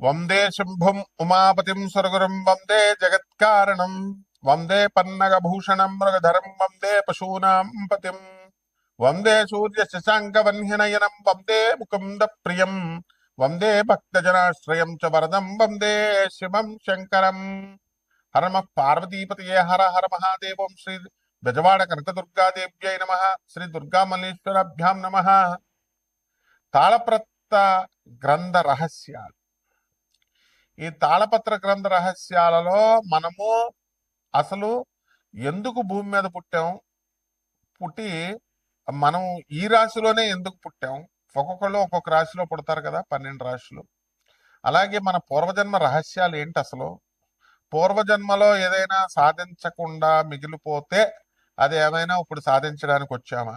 వందే శంభుం ఉమాపతిం సురగురం వందే జగత్కారణం వందే పన్నగభూషణం మృగధరం వందే పశూనాం పతిం వందే సూర్య శశాంక వన్యనయనం వందే ముకుంద ప్రియం వందే భక్తజనాశ్రయం చ వరదం వందే శివం శంకరం. హరమ పార్వతీపతియే హర హర మహాదేవం శ్రీ బెజవాడ కనకదుర్గాదేవ్యై నమ శ్రీ దుర్గామల్లేశ్వరాభ్యాం నమ. తాళప్రత్త గ్రంథ రహస్యాలు. ఈ తాళపత్ర గ్రంథ రహస్యాలలో మనము అసలు ఎందుకు భూమి మీద పుట్టాం? పుట్టి మనం ఈ రాశిలోనే ఎందుకు పుట్టాం? ఒక్కొక్కళ్ళు ఒక్కొక్క రాశిలో పుడతారు కదా పన్నెండు రాశులు. అలాగే మన పూర్వజన్మ రహస్యాలు ఏంటి అసలు? పూర్వజన్మలో ఏదైనా సాధించకుండా మిగిలిపోతే అది ఏమైనా ఇప్పుడు సాధించడానికి వచ్చామా?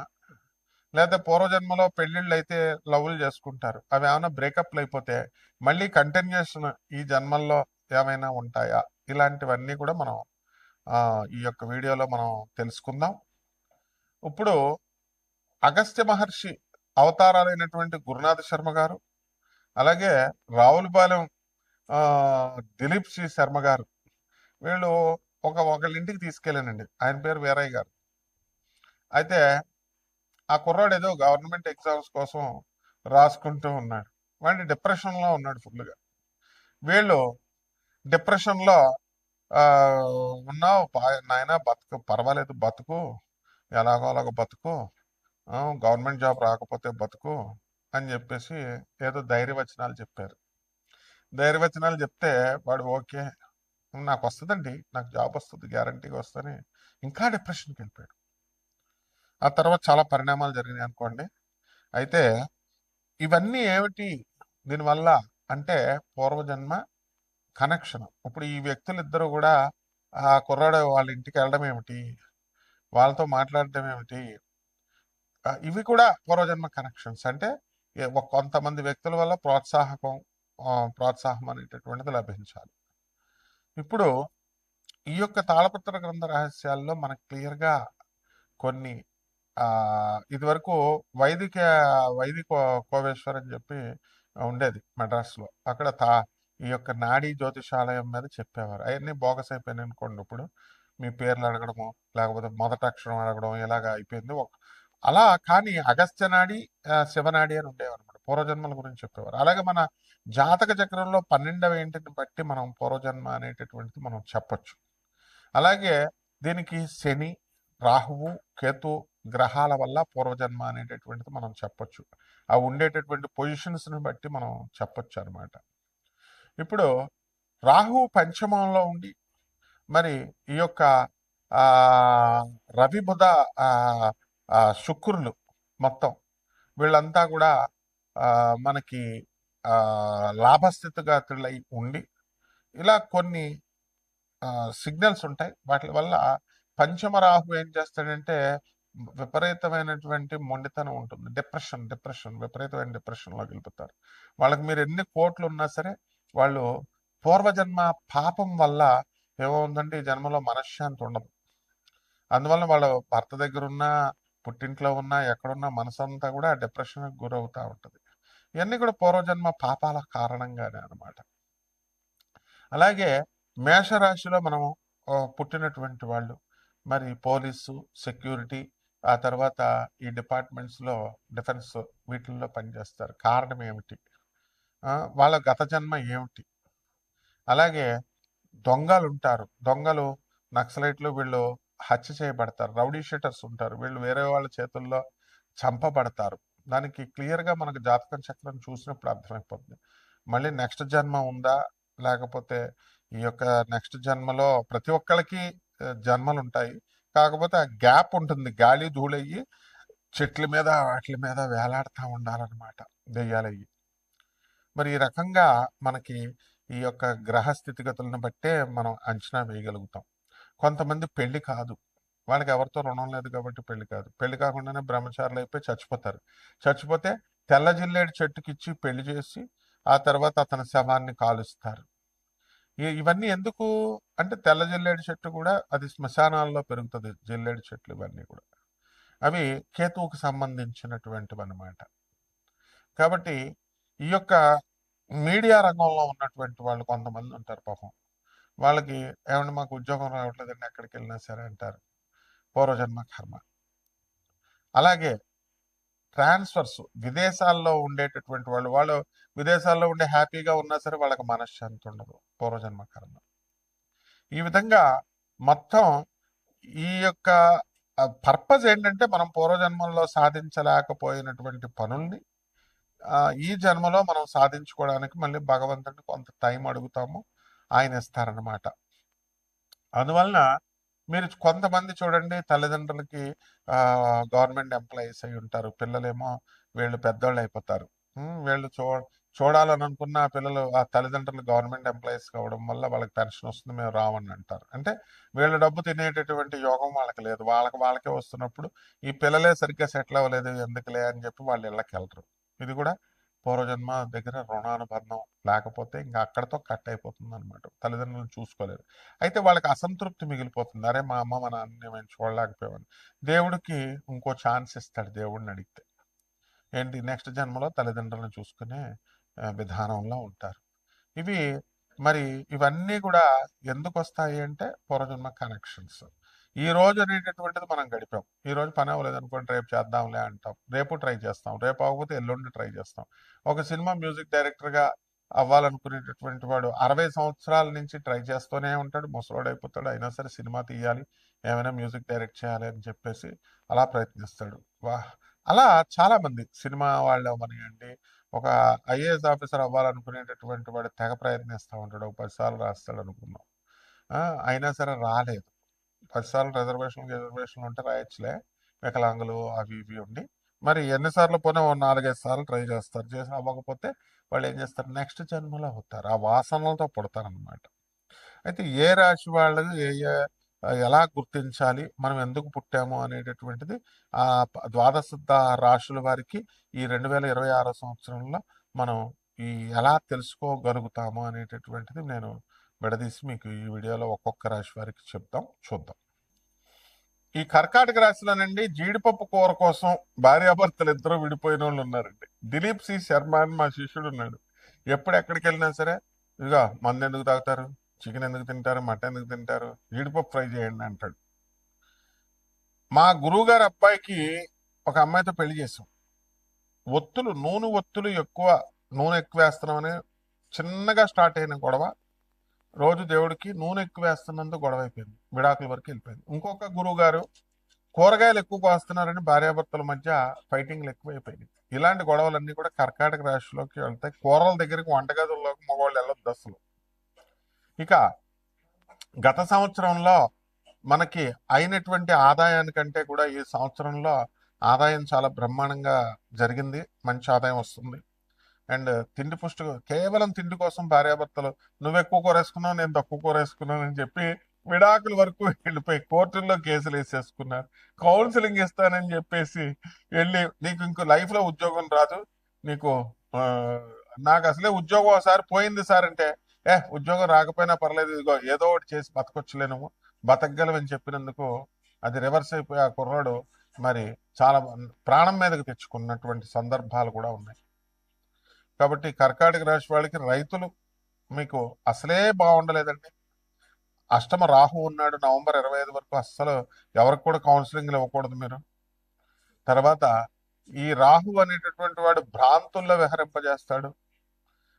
లేదా పూర్వజన్మలో పెళ్ళిళ్ళు అయితే లవ్లు చేసుకుంటారు. అవి ఏమైనా బ్రేకప్లు అయిపోతే మళ్ళీ కంటిన్యూషన్ ఈ జన్మల్లో ఏమైనా ఉంటాయా? ఇలాంటివన్నీ కూడా మనం ఈ యొక్క వీడియోలో మనం తెలుసుకుందాం. ఇప్పుడు అగస్త్య మహర్షి అవతారాలైనటువంటి గురునాథ శర్మ గారు అలాగే రావులపాలెం దిలీప్ శ్రీ శర్మ గారు వీళ్ళు ఒక ఒకళ్ళ ఇంటికి తీసుకెళ్ళానండి. ఆయన పేరు వీరయ్య గారు. అయితే ఆ కుర్రాడు ఏదో గవర్నమెంట్ ఎగ్జామ్స్ కోసం రాసుకుంటూ ఉన్నాడు. వాడి డిప్రెషన్లో ఉన్నాడు ఫుల్గా వీళ్ళు డిప్రెషన్లో ఉన్నావు నాయన నాయనా బతుకు పర్వాలేదు బతుకు ఎలాగో అలాగో బతుకు గవర్నమెంట్ జాబ్ రాకపోతే బతుకు అని చెప్పేసి ఏదో ధైర్యవచనాలు చెప్పారు. ధైర్యవచనాలు చెప్తే వాడు ఓకే నాకు వస్తుందండి నాకు జాబ్ వస్తుంది గ్యారంటీగా వస్తుంది ఇంకా డిప్రెషన్కి వెళ్ళిపోయాడు. ఆ తర్వాత చాలా పరిణామాలు జరిగినాయి అనుకోండి. అయితే ఇవన్నీ ఏమిటి? దీనివల్ల అంటే పూర్వజన్మ కనెక్షన్. ఇప్పుడు ఈ వ్యక్తులు ఇద్దరు కూడా ఆ కుర్రాడు వాళ్ళ ఇంటికి వెళ్ళడం ఏమిటి? వాళ్ళతో మాట్లాడడం ఏమిటి? ఇవి కూడా పూర్వజన్మ కనెక్షన్స్. అంటే కొంతమంది వ్యక్తుల వల్ల ప్రోత్సాహకం ప్రోత్సాహం అనేటటువంటిది లభించాలి. ఇప్పుడు ఈ యొక్క తాళపత్ర గ్రంథ రహస్యాల్లో మనకు క్లియర్గా కొన్ని ఇదివరకు వైదిక వైదిక కోవేశ్వర్ అని చెప్పి ఉండేది మెడ్రాస్లో అక్కడ తా ఈ యొక్క నాడీ జ్యోతిషాలయం మీద చెప్పేవారు. అవన్నీ బోగస్ అయిపోయినాయి అనుకోండి ఇప్పుడు. మీ పేర్లు అడగడము లేకపోతే మొదట అక్షరం అడగడం ఇలాగ అయిపోయింది. ఒక అలా కానీ అగస్త్య నాడి శివనాడి అని ఉండేవారు అనమాట పూర్వజన్మల గురించి చెప్పేవారు. అలాగే మన జాతక చక్రంలో పన్నెండవ ఏంటిని బట్టి మనం పూర్వజన్మ అనేటటువంటిది మనం చెప్పొచ్చు. అలాగే దీనికి శని రాహువు కేతు గ్రహాల వల్ల పూర్వజన్మ అనేటటువంటిది మనం చెప్పొచ్చు. ఆ ఉండేటటువంటి పొజిషన్స్ని బట్టి మనం చెప్పొచ్చు అనమాట ఇప్పుడు రాహు పంచమంలో ఉండి మరి ఈ యొక్క ఆ రవి బుధ శుక్రులు మొత్తం వీళ్ళంతా కూడా మనకి లాభస్థితిగా లాభస్థితిగతులై ఉండి ఇలా కొన్ని సిగ్నల్స్ ఉంటాయి. వాటి వల్ల పంచమ రాహు ఏం చేస్తాడంటే విపరీతమైనటువంటి మొండితనం ఉంటుంది. డిప్రెషన్ డిప్రెషన్ విపరీతమైన డిప్రెషన్లోకి వెళ్ళిపోతారు. వాళ్ళకి మీరు ఎన్ని కోట్లు ఉన్నా సరే వాళ్ళు పూర్వజన్మ పాపం వల్ల ఏమవుందంటే ఈ జన్మలో మనశ్శాంతి ఉండదు. అందువల్ల వాళ్ళ భర్త దగ్గర ఉన్నా పుట్టింట్లో ఉన్నా ఎక్కడున్నా మనసంతా కూడా డిప్రెషన్కి గురవుతూ ఉంటుంది. ఇవన్నీ కూడా పూర్వజన్మ పాపాల కారణంగానే అన్నమాట. అలాగే మేషరాశిలో మనం పుట్టినటువంటి వాళ్ళు మరి పోలీసు సెక్యూరిటీ ఆ తర్వాత ఈ డిపార్ట్మెంట్స్లో డిఫెన్స్ వీటిల్లో పనిచేస్తారు. కారణం ఏమిటి? వాళ్ళ గత జన్మ ఏమిటి? అలాగే దొంగలు ఉంటారు దొంగలు నక్సలైట్లు వీళ్ళు హత్య చేయబడతారు. రౌడీ షీటర్స్ ఉంటారు. వీళ్ళు వేరే వాళ్ళ చేతుల్లో చంపబడతారు. దానికి క్లియర్గా మనకు జాతకం చక్రం చూసినప్పుడు అర్థమైపోతుంది మళ్ళీ నెక్స్ట్ జన్మ ఉందా? లేకపోతే ఈ యొక్క నెక్స్ట్ జన్మలో ప్రతి ఒక్కరికి జన్మలు ఉంటాయి కాకపోతే ఆ గ్యాప్ ఉంటుంది. గాలి ధూళయ్యి చెట్ల మీద వాటి మీద వేలాడుతూ ఉండాలన్నమాట దెయ్యాలయ్యి. మరి ఈ రకంగా మనకి ఈ యొక్క గ్రహ స్థితిగతులను బట్టే మనం అంచనా వేయగలుగుతాం. కొంతమంది పెళ్ళి కాదు. వాళ్ళకి ఎవరితో రుణం లేదు కాబట్టి పెళ్ళి కాదు. పెళ్ళి కాకుండానే బ్రహ్మచారులు అయిపోయి చచ్చిపోతారు. చచ్చిపోతే తెల్ల జిల్లేడు చెట్టుకి ఇచ్చి పెళ్ళి చేసి ఆ తర్వాత అతని శవాన్ని కాలుస్తారు. ఇవన్నీ ఎందుకు? అంటే తెల్ల జిల్లేడు చెట్టు కూడా అది శ్మశానాల్లో పెరుగుతుంది జిల్లేడు చెట్లు ఇవన్నీ కూడా. అవి కేతువుకు సంబంధించినటువంటివి అన్నమాట కాబట్టి ఈ యొక్క మీడియా రంగంలో ఉన్నటువంటి వాళ్ళు కొంతమంది ఉంటారు పాపం. వాళ్ళకి ఏమంటే మాకు ఉద్యోగం రావట్లేదండి ఎక్కడికి వెళ్ళినా సరే అంటారు. పూర్వజన్మ కర్మ. అలాగే ట్రాన్స్ఫర్స్ విదేశాల్లో ఉండేటటువంటి వాళ్ళు వాళ్ళు విదేశాల్లో ఉండే హ్యాపీగా ఉన్నా సరే వాళ్ళకి మనశ్శాంతి ఉండదు పూర్వజన్మ కర్మ ఈ విధంగా మొత్తం ఈ యొక్క పర్పస్ ఏంటంటే మనం పూర్వజన్మల్లో సాధించలేకపోయినటువంటి పనుల్ని ఈ జన్మలో మనం సాధించుకోవడానికి మళ్ళీ భగవంతుడిని కొంత టైం అడుగుతాము ఆయన ఇస్తారనమాట అందువలన మీరు కొంతమంది చూడండి తల్లిదండ్రులకి గవర్నమెంట్ ఎంప్లాయీస్ అయి ఉంటారు. పిల్లలేమో వీళ్ళు పెద్దోళ్ళు అయిపోతారు. వీళ్ళు చూ చూడాలని అనుకున్న పిల్లలు ఆ తల్లిదండ్రులు గవర్నమెంట్ ఎంప్లాయీస్ కావడం వల్ల వాళ్ళకి పెన్షన్ వస్తుంది మేము రావని అంటారు. అంటే వీళ్ళ డబ్బు తినేటటువంటి యోగం వాళ్ళకి లేదు. వాళ్ళకి వాళ్ళకే వస్తున్నప్పుడు ఈ పిల్లలే సరిగ్గా సెటిల్ అవ్వలేదు ఎందుకులే అని చెప్పి వాళ్ళు ఇళ్ళకి వెళ్ళరు ఇది కూడా పూర్వజన్మ దగ్గర రుణానుబంధం లేకపోతే ఇంకా అక్కడతో కట్ అయిపోతుంది అనమాట తల్లిదండ్రులను చూసుకోలేరు అయితే వాళ్ళకి అసంతృప్తి మిగిలిపోతుంది. అరే మా అమ్మ మా నాన్న మేము చూడలేకపోయామని. దేవుడికి ఇంకో ఛాన్స్ ఇస్తాడు దేవుడిని అడిగితే. ఏంటి? నెక్స్ట్ జన్మలో తల్లిదండ్రులను చూసుకునే విధానంలో ఉంటారు. ఇవి మరి ఇవన్నీ కూడా ఎందుకు వస్తాయి అంటే పూర్వజన్మ కనెక్షన్స్. ఈ రోజు అనేటటువంటిది మనం గడిపాం. ఈ రోజు పని అవ్వలేదు అనుకోండి రేపు చేద్దాంలే అంటాం. రేపు ట్రై చేస్తాం. రేపు అవ్వకపోతే ఎల్లుండి ట్రై చేస్తాం. ఒక సినిమా మ్యూజిక్ డైరెక్టర్గా అవ్వాలనుకునేటటువంటి వాడు అరవై సంవత్సరాల నుంచి ట్రై చేస్తూనే ఉంటాడు. ముసలోడు అయిపోతాడు అయినా సరే సినిమా తీయాలి. ఏమైనా మ్యూజిక్ డైరెక్ట్ చేయాలి అని చెప్పేసి అలా ప్రయత్నిస్తాడు. వా అలా చాలామంది సినిమా వాళ్ళు అవ్వనివ్వండి ఒక ఐఏఎస్ ఆఫీసర్ అవ్వాలనుకునేటటువంటి వాడు తెగ ప్రయత్నిస్తూ ఉంటాడు. ఒక పది సార్లు రాస్తాడు అనుకున్నాం అయినా సరే రాలేదు. పదిసార్లు రిజర్వేషన్ రిజర్వేషన్ ఉంటే రాయొచ్చులే. వికలాంగులు అవి ఇవి ఉండి. మరి ఎన్నిసార్లు పోనీ ఓ నాలుగైదు సార్లు ట్రై చేస్తారు. చేసి అవ్వకపోతే వాళ్ళు ఏం చేస్తారు? నెక్స్ట్ జన్మలో అవుతారు. ఆ వాసనలతో పుడతారనమాట అయితే ఏ రాశి వాళ్ళు ఏ ఏ ఎలా గుర్తించాలి? మనం ఎందుకు పుట్టాము అనేటటువంటిది ఆ ద్వాదశ రాశుల వారికి ఈ రెండు వేల ఇరవై ఆరో సంవత్సరంలో మనం ఈ ఎలా తెలుసుకోగలుగుతాము అనేటటువంటిది నేను విడదీసి మీకు ఈ వీడియోలో ఒక్కొక్క రాశి వారికి చెప్తాం చూద్దాం. ఈ కర్కాటక రాశిలోనండి జీడిపప్పు కూర కోసం భార్యాభర్తలు ఇద్దరు విడిపోయిన వాళ్ళు ఉన్నారండి. దిలీప్ సి శర్మ అని మా శిష్యుడు ఉన్నాడు. ఎప్పుడు ఎక్కడికి వెళ్ళినా సరే ఇదిగో మందు ఎందుకు తాగుతారు? చికెన్ ఎందుకు తింటారు? మటన్ ఎందుకు తింటారు? జీడిపప్పు ఫ్రై చేయండి అంటాడు. మా గురువుగారి అబ్బాయికి ఒక అమ్మాయితో పెళ్ళి చేసాం ఒత్తులు నూనె ఒత్తులు ఎక్కువ నూనె ఎక్కువ వేస్తున్నామని చిన్నగా స్టార్ట్ అయిన గొడవ. రోజు దేవుడికి నూనె ఎక్కువ వేస్తున్నందుకు గొడవ అయిపోయింది. విడాకుల వరకు వెళ్ళిపోయింది. ఇంకొక గురువు గారు కూరగాయలు ఎక్కువ కోస్తున్నారని భార్యాభర్తల మధ్య ఫైటింగ్లు ఎక్కువైపోయినాయి. ఇలాంటి గొడవలన్నీ కూడా కర్కాటక రాశిలోకి వెళ్తాయి కూరల దగ్గరికి వంటగదుల్లోకి మగవాళ్ళు వెళ్ళొద్దు అసలు. ఇక గత సంవత్సరంలో మనకి అయినటువంటి ఆదాయానికంటే కూడా ఈ సంవత్సరంలో ఆదాయం చాలా బ్రహ్మాండంగా జరిగింది. మంచి ఆదాయం వస్తుంది. అండ్ తిండి పుష్టి కేవలం తిండి కోసం భార్యాభర్తలు నువ్వు ఎక్కువ కూర వేసుకున్నావు నేను తక్కువ కూర వేసుకున్నాను అని చెప్పి విడాకుల వరకు వెళ్ళిపోయి కోర్టుల్లో కేసులు వేసేసుకున్నారు. కౌన్సిలింగ్ ఇస్తానని చెప్పేసి వెళ్ళి నీకు ఇంకో లైఫ్లో ఉద్యోగం రాదు. నీకు నాకు అసలే ఉద్యోగం ఒకసారి పోయింది సార్ అంటే ఏ ఉద్యోగం రాకపోయినా పర్లేదు ఇదిగో ఏదో ఒకటి చేసి బతకొచ్చలేను నువ్వు. బతకగలవని చెప్పినందుకు అది రివర్స్ అయిపోయి ఆ కుర్రాడు మరి చాలా ప్రాణం మీదకి తెచ్చుకున్నటువంటి సందర్భాలు కూడా ఉన్నాయి. కాబట్టి కర్కాటక రాశి వాళ్ళకి రైతులు మీకు అసలే బాగుండలేదండి. అష్టమ రాహు ఉన్నాడు నవంబర్ ఇరవై ఐదు వరకు అస్సలు ఎవరికి కూడా కౌన్సిలింగ్ ఇవ్వకూడదు మీరు. తర్వాత ఈ రాహు అనేటటువంటి వాడు భ్రాంతుల్లో విహరింపజేస్తాడు.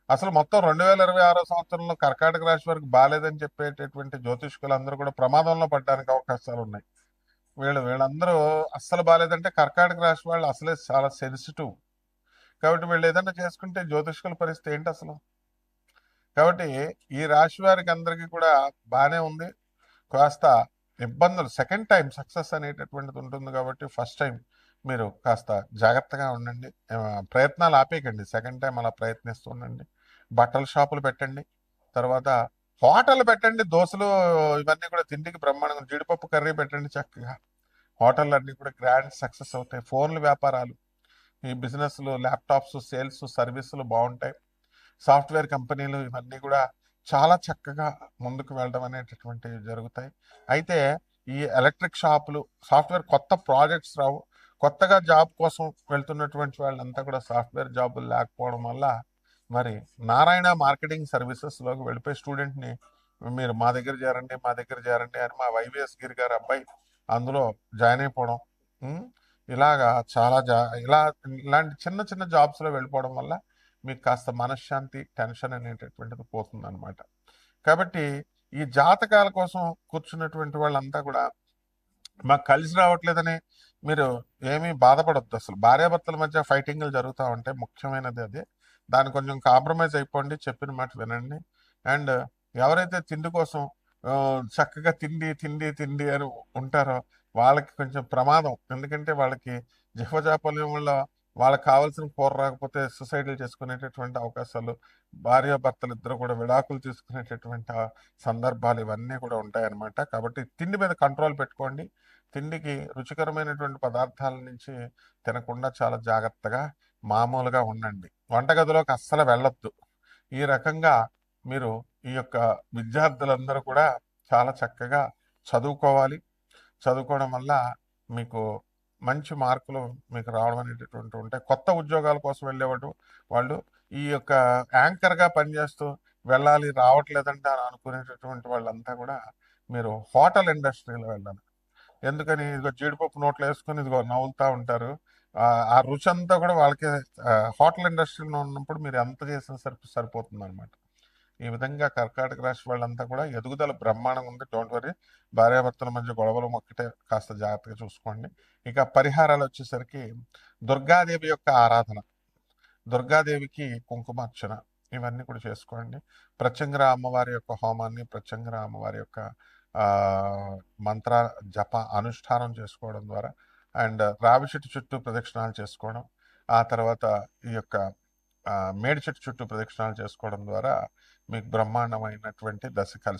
అసలు మొత్తం రెండు వేల ఇరవై ఆరో సంవత్సరంలో కర్కాటక రాశి వారికి బాగాలేదని చెప్పేటటువంటి జ్యోతిష్కులు అందరూ కూడా ప్రమాదంలో పడడానికి అవకాశాలు ఉన్నాయి. వీళ్ళు వీళ్ళందరూ అస్సలు బాగాలేదంటే కర్కాటక రాశి వాళ్ళు అసలే చాలా సెన్సిటివ్. కాబట్టి వీళ్ళు ఏదైనా చేసుకుంటే జ్యోతిష్కుల పరిస్థితి ఏంటి అసలు? కాబట్టి ఈ రాశి వారికి అందరికీ కూడా బాగానే ఉంది. కాస్త ఇబ్బందులు సెకండ్ టైం సక్సెస్ అనేటటువంటిది ఉంటుంది కాబట్టి ఫస్ట్ టైం మీరు కాస్త జాగ్రత్తగా ఉండండి. ప్రయత్నాలు ఆపేయకండి. సెకండ్ టైం అలా ప్రయత్నిస్తూ ఉండండి. బట్టల షాపులు పెట్టండి. తర్వాత హోటల్ పెట్టండి. దోశలు ఇవన్నీ కూడా తిండికి బ్రహ్మాండంగా జీడిపప్పు కర్రీ పెట్టండి చక్కగా. హోటల్ అన్నీ కూడా గ్రాండ్ సక్సెస్ అవుతాయి. ఫోన్లు వ్యాపారాలు. ఈ బిజినెస్లు ల్యాప్టాప్స్ సేల్స్ సర్వీసులు బాగుంటాయి. సాఫ్ట్వేర్ కంపెనీలు ఇవన్నీ కూడా చాలా చక్కగా ముందుకు వెళ్ళడం అనేటటువంటివి జరుగుతాయి. అయితే ఈ ఎలక్ట్రిక్ షాపులు సాఫ్ట్వేర్ కొత్త ప్రాజెక్ట్స్ రావు. కొత్తగా జాబ్ కోసం వెళ్తున్నటువంటి వాళ్ళంతా కూడా సాఫ్ట్వేర్ జాబులు లేకపోవడం వల్ల మరి నారాయణ మార్కెటింగ్ సర్వీసెస్లోకి వెళ్ళిపోయి స్టూడెంట్ని మీరు మా దగ్గర చేరండి మా దగ్గర చేరండి అని మా వైవిఎస్ గిరి గారు అబ్బాయి అందులో జాయిన్ అయిపోవడం ఇలాగా చాలా జా ఇలా ఇలాంటి చిన్న చిన్న జాబ్స్లో వెళ్ళిపోవడం వల్ల మీకు కాస్త మనశ్శాంతి టెన్షన్ అనేటటువంటిది పోతుందనమాట కాబట్టి ఈ జాతకాల కోసం కూర్చున్నటువంటి వాళ్ళంతా కూడా మాకు కలిసి రావట్లేదని మీరు ఏమీ బాధపడద్దు అసలు. భార్యాభర్తల మధ్య ఫైటింగ్లు జరుగుతూ ఉంటాయి ముఖ్యమైనది అదే. దాన్ని కొంచెం కాంప్రమైజ్ అయిపోండి చెప్పిన మాట వినండి. అండ్ ఎవరైతే తిండి కోసం చక్కగా తిండి తిండి తిండి అని ఉంటారో. వాళ్ళకి కొంచెం ప్రమాదం. ఎందుకంటే వాళ్ళకి జిహ్వజాపల్యం వల్ల వాళ్ళకి కావాల్సిన కూర రాకపోతే సుసైడ్లు చేసుకునేటటువంటి అవకాశాలు భార్యాభర్తలు ఇద్దరు కూడా విడాకులు తీసుకునేటటువంటి సందర్భాలు ఇవన్నీ కూడా ఉంటాయన్నమాట. కాబట్టి తిండి మీద కంట్రోల్ పెట్టుకోండి. తిండికి రుచికరమైనటువంటి పదార్థాల నుంచి తినకుండా చాలా జాగ్రత్తగా మామూలుగా ఉండండి. వంటగదిలోకి అస్సలు వెళ్ళొద్దు. ఈ రకంగా మీరు ఈ యొక్క విద్యార్థులందరూ కూడా చాలా చక్కగా చదువుకోవాలి. చదువుకోవడం వల్ల మీకు మంచి మార్కులు మీకు రావడం అనేటటువంటి ఉంటాయి కొత్త ఉద్యోగాల కోసం వెళ్ళేవాడు వాళ్ళు ఈ యొక్క యాంకర్గా పనిచేస్తూ వెళ్ళాలి రావట్లేదంటే అని అనుకునేటటువంటి వాళ్ళంతా కూడా మీరు హోటల్ ఇండస్ట్రీలో వెళ్ళాలి. ఎందుకని? ఇదిగో జీడిపప్పు నోట్లో వేసుకొని ఇదిగో నవ్వులుతూ ఉంటారు. ఆ రుచి అంతా కూడా వాళ్ళకి హోటల్ ఇండస్ట్రీలో ఉన్నప్పుడు మీరు ఎంత చేసినా సరి సరిపోతుంది అనమాట ఈ విధంగా కర్కాటక రాశి వాళ్ళంతా కూడా ఎదుగుదల బ్రహ్మాండంగా ఉంది. డోంట్ వరీ భార్యాభర్తల మధ్య గొడవలు ఒక్కటే కాస్త జాగ్రత్తగా చూసుకోండి. ఇక పరిహారాలు వచ్చేసరికి దుర్గాదేవి యొక్క ఆరాధన దుర్గాదేవికి కుంకుమార్చన ఇవన్నీ కూడా చేసుకోండి. ప్రత్యంగర అమ్మవారి యొక్క హోమాన్ని ప్రత్యంగర అమ్మవారి యొక్క మంత్ర జప అనుష్ఠానం చేసుకోవడం ద్వారా అండ్ రావి చెట్టు చుట్టూ ప్రదక్షిణాలు చేసుకోవడం ఆ తర్వాత ఈ యొక్క మేడి చెట్టు చుట్టూ ప్రదక్షిణాలు చేసుకోవడం ద్వారా మీకు బ్రహ్మాండమైనటువంటి దశ కలిసి